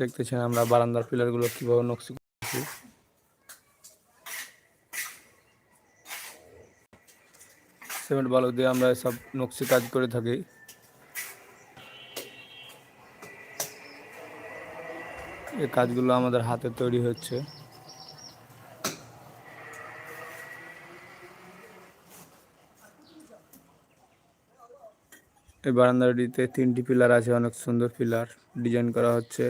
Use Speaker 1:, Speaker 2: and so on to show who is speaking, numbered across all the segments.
Speaker 1: দেখতেছেন আমরা বারান্দার পিলারগুলো কীভাবে নকশি করছি সিমেন্ট বালু দিয়ে আমরা সব নকশি কাজ করে থাকি। এই কাজগুলো আমাদের হাতে তৈরি হচ্ছে। এই বারান্দাটিতে তিনটি পিলার আছে, অনেক সুন্দর পিলার। ডিজাইন করা হচ্ছে।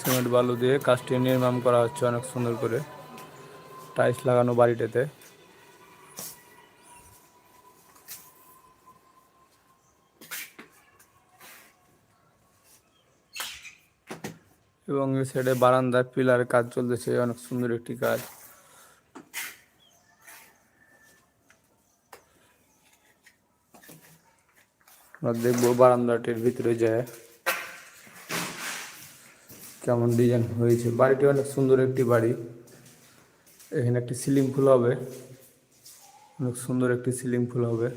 Speaker 1: সিমেন্ট বালু দিয়ে কাজটি নির্মাণ করা হচ্ছে অনেক সুন্দর করে। টাইলস লাগানো বাড়িটাতে। এবং এই সাইডে বারান্দার পিলার কাজ চলতেছে, অনেক সুন্দর একটি কাজ। দেখব বারান্দাটির ভিতরে যায়। কেমন ডিজাইন হয়েছে। বাড়িটি অনেক সুন্দর একটি বাড়ি। এখানে একটি সিলিং ফুল হবে। অনেক সুন্দর একটি সিলিং ফুল হবে।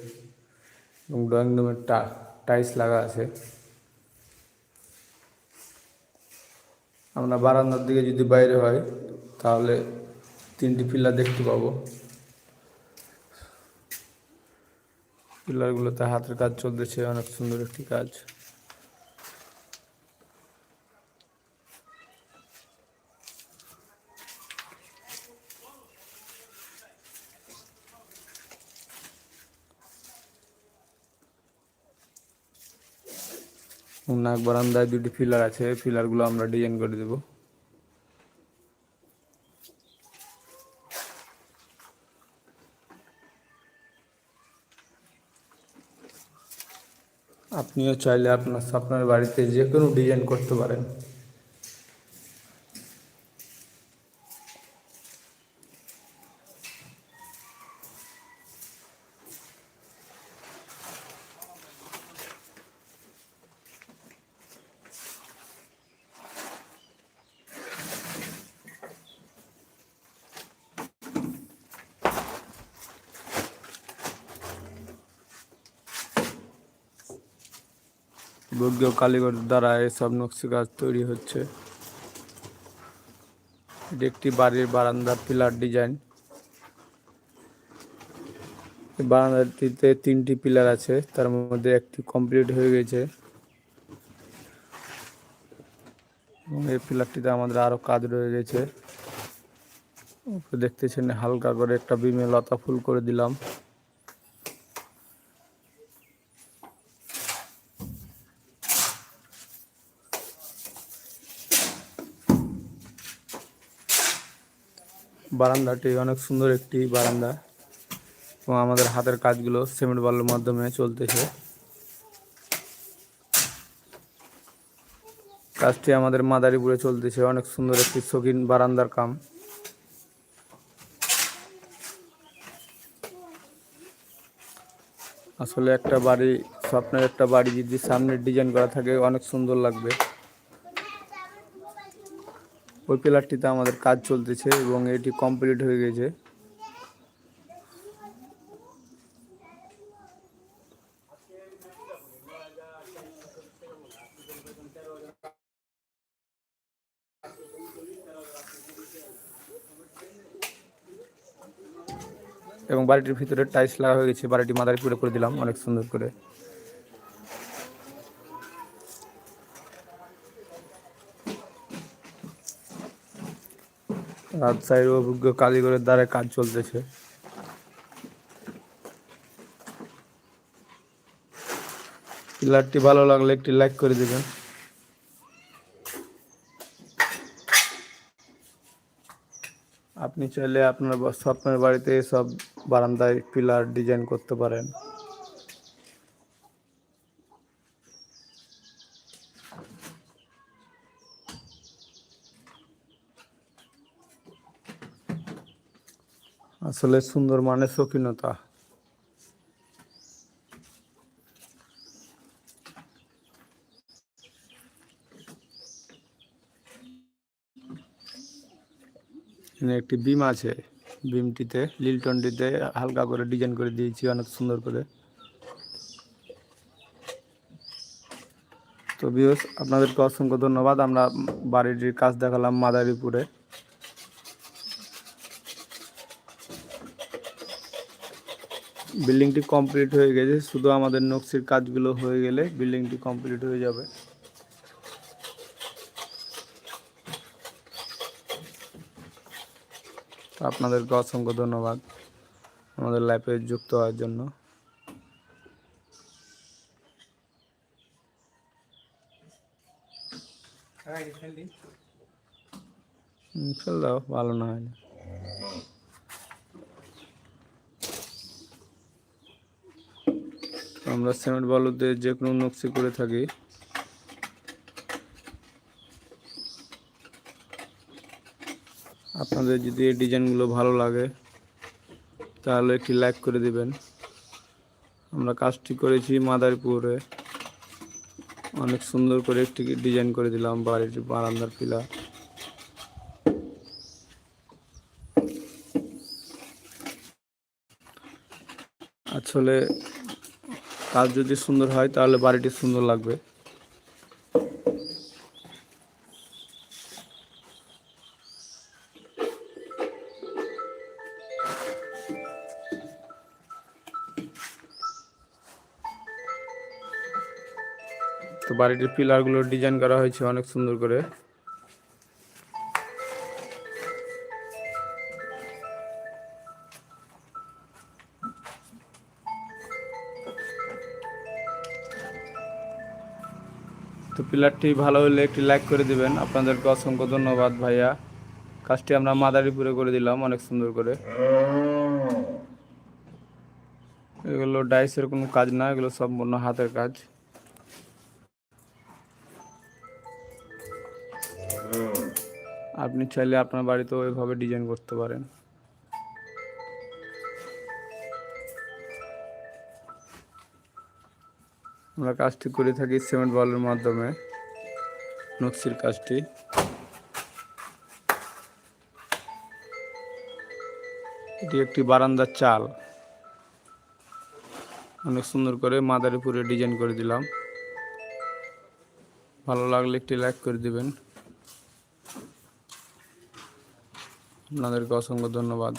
Speaker 1: এবং ড্রয়িং রুমের টা টাইলস লাগা আছে। আমরা বারান্দার দিকে যদি বাইরে হয়, তাহলে তিনটি পিলার দেখতে পাবো। পিলারগুলোতে হাতের কাজ চলতেছে, অনেক সুন্দর একটি কাজ। নাক বারান্দায় দুটি ফিলার আছে, ফিলারগুলো আমরা ডিজাইন করে দেবো। আপনিও চাইলে আপনার আপনার বাড়িতে যে কোনো ডিজাইন করতে পারেন। বৈজ্ঞ কালীগড় দ্বারা এসব নকশি কাজ তৈরি হচ্ছে। এটি একটি বাড়ির বারান্দার পিলার ডিজাইন। বারান্দাটিতে তিনটি পিলার আছে, তার মধ্যে একটি কমপ্লিট হয়ে গেছে। এবং এই পিলারটিতে আমাদের আরও কাজ রয়ে গেছে। দেখতেছেন হালকা করে একটা বিমে লতা ফুল করে দিলাম। বারান্দাটি অনেক সুন্দর একটি বারান্দা এবং আমাদের হাতের কাজগুলো সিমেন্ট বালুর মাধ্যমে চলতেছে। কাজটি আমাদের মাদারীপুরে চলতেছে, অনেক সুন্দর একটি শৌখিন বারান্দার কাম। আসলে একটা বাড়ি, স্বপ্নের একটা বাড়ি যদি সামনে ডিজাইন করা থাকে, অনেক সুন্দর লাগবে। ওই পিলারটিতে আমাদের কাজ চলতেছে এবং এটি কমপ্লিট হয়ে গেছে। এবং বাড়িটির ভিতরে টাইলস লাগা হয়ে গেছে। বাড়িটি মাদারীপুরে করে দিলাম, অনেক সুন্দর করে। রাজশাহীর অভিজ্ঞ কারিগরের দ্বারা কাজ চলতেছে। পিলারটি ভালো লাগলে একটি লাইক করে দেবেন। আপনি চাইলে আপনার স্বপ্নের বাড়িতে সব বারান্দায় পিলার ডিজাইন করতে পারেন। আসলে সুন্দর মানে শৌখিনতা। এখানে একটি বিম আছে। বিমটিতে, লিলটনটিতে হালকা করে ডিজাইন করে দিয়েছি, অনেক সুন্দর করে। তো বিহস আপনাদেরকে অসংখ্য ধন্যবাদ। আমরা বাড়িটির কাজ দেখালাম মাদারীপুরে। বিল্ডিংটি কমপ্লিট হয়ে গেছে শুধু আমাদের নকশির কাজগুলো হয়ে গেলে বিল্ডিংটি কমপ্লিট হয়ে যাবে। আপনাদেরকে অসংখ্য ধন্যবাদ আমাদের লাইফে যুক্ত হওয়ার জন্য। ফেল দাও ভালো না হয় আমরা সিমেন্ট বালুতে যে কোনো নকশি করে থাকি। আপনাদের যদি এই ডিজাইনগুলো ভালো লাগে, তাহলে একটি লাইক করে দিবেন। আমরা কাজটি করেছি মাদারীপুরে। অনেক সুন্দর করে একটি ডিজাইন করে দিলাম বাড়ির বারান্দার পিলা আসলে কাজ যদি সুন্দর হয়, তাহলে বাড়িটি সুন্দর লাগবে। তো বাড়িটির পিলারগুলো ডিজাইন করা হয়েছে অনেক সুন্দর করে। তো পিলারটি ভালো হলে একটি লাইক করে দিবেন। আপনাদেরকে অসংখ্য ধন্যবাদ ভাইয়া। কাজটি আমরা মাদারীপুরে করে দিলাম, অনেক সুন্দর করে। এগুলো ডাইসের কোনো কাজ না, এগুলো সম্পূর্ণ হাতের কাজ। আপনি চাইলে আপনার বাড়িতেও এভাবে ডিজাইন করতে পারেন। আমরা কাজটি করে থাকি সিমেন্ট বলের মাধ্যমে, নকশির কাজটি। এটি একটি বারান্দার চাল। অনেক সুন্দর করে মাদারীপুরে ডিজাইন করে দিলাম। ভালো লাগলে একটি লাইক করে দিবেন। আপনাদেরকে অসংখ্য ধন্যবাদ।